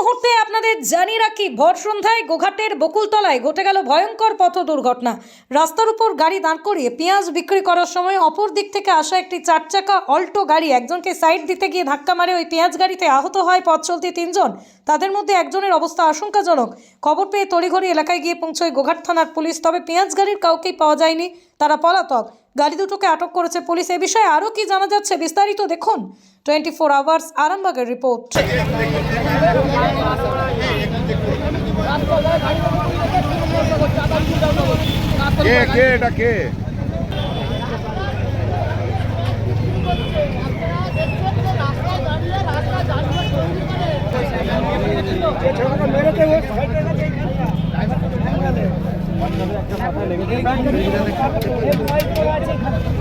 মুহূর্তে আপনাদের জানিয়ে রাখি, ভর সন্ধ্যায় গোঘাটের বকুলতলায় ঘটে গেল ভয়ঙ্কর পথ দুর্ঘটনা। রাস্তার উপর গাড়ি দাঁড় করিয়ে পেঁয়াজ বিক্রি করার সময় অপর দিক থেকে আসা একটি চার চাকা অল্টো গাড়ি একজনকে সাইড দিতে গিয়ে ধাক্কা মারে ওই পেঁয়াজ গাড়িতে আহত হয় পথ চলতি তিনজন। তাদের মধ্যে একজনের অবস্থা আশঙ্কাজনক। খবর পেয়ে তড়িঘড়ি এলাকায় গিয়ে পৌঁছয় গোঘাট থানার পুলিশ, তবে পেঁয়াজ গাড়ির কাউকেই পাওয়া যায়নি, তারা পলাতক। গাড়ি দুটোকে আটক করেছে পুলিশ। এ বিষয়ে আরও কি জানা যাচ্ছে বিস্তারিত দেখুন। টোয়েন্টি ফোর আওয়ার্স আরামবাগের রিপোর্ট। কে কে এটা কে?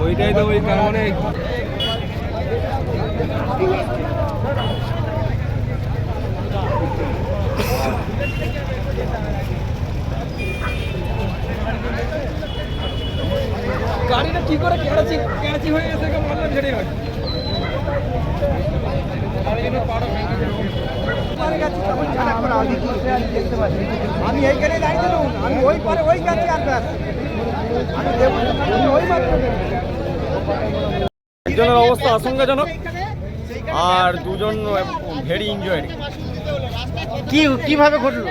ওইটাই তো ওই কারণে। গাড়িটা কি করে কেড়াচি কেড়াচি হয়ে গেছে সেটাই হয়। আমি এইখানে দাঁড়িয়ে দেবো আমি ওই পরে ওই গাড়ি আর আমি ওই মাত্র অবস্থা আশঙ্কাজনক আর দুজন ভেরি ইনজয়েড কি কীভাবে ঘটলো?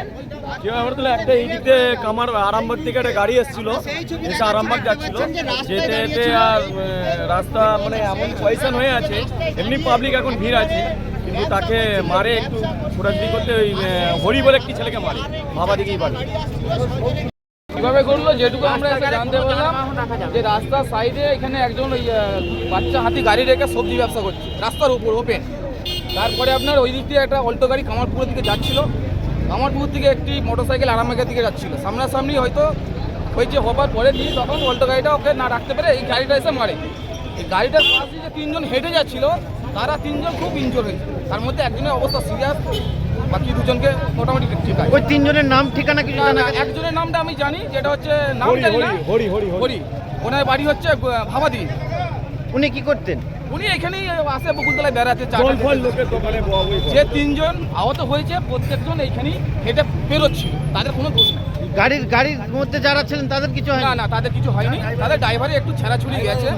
কীভাবে হচ্ছিল একটা এই দিক দিয়ে কামার আরামবাগ থেকে একটা গাড়ি এসেছিল। এসে আরামবাগ যাচ্ছিল। যেতে যেতে আর রাস্তা মানে এমন পয়সা হয়ে আছে। এমনি পাবলিক এখন ভিড় আছে। কিন্তু তাকে মারে একটু ছোটাছুটি করতে ওই হরি বলে একটি ছেলেকে মারে। বাবা দিকেই বাড়ি। কীভাবে করল যেটুকু আমরা এসে জানতে পারলাম যে রাস্তার সাইডে এখানে একজন ওই বাচ্চা হাতি গাড়ি রেখে সবজি ব্যবসা করছে রাস্তার উপর ওপেন তারপরে আপনার ওই দিক দিয়ে একটা অল্টো গাড়ি কামারপুরের দিকে যাচ্ছিল। কামারপুর থেকে একটি মোটরসাইকেল আরামবাগের দিকে যাচ্ছিল। সামনাসামনি হয়তো হয়েছে হবার পরে দিয়ে তখন অল্টো গাড়িটা ওকে না রাখতে পারে এই গাড়িটা এসে মারে। এই গাড়িটার পাশ দিয়ে যে তিনজন হেঁটে যাচ্ছিল তারা তিনজন খুব ইনজোর হয়েছে তার মধ্যে একজনের অবস্থা সিরিয়াস বাকি দুজনকে মোটামুটি ঠিক আছে। ওই তিনজনের নাম ঠিকানা কিছু জানা একজনের নামটা আমি জানি যেটা হচ্ছে নাম হরি, জানি না। হরি, হরি, ওনার বাড়ি হচ্ছে ভাবাদি। উনি কি করতেন? উনি এখানেই আসে বকুলতলায় বেড়াতে। যে তিনজন আহত হয়েছে প্রত্যেকজন এইখানেই হেঁটে বেরোচ্ছিল তাদের কোনো দোষ নেই। গাড়ির গাড়ির মধ্যে যারা ছিলেন তাদের কিছু হয় না না তাদের কিছু হয়নি। তাদের ড্রাইভারে একটু ছেঁড়াছুড়ি গেছে।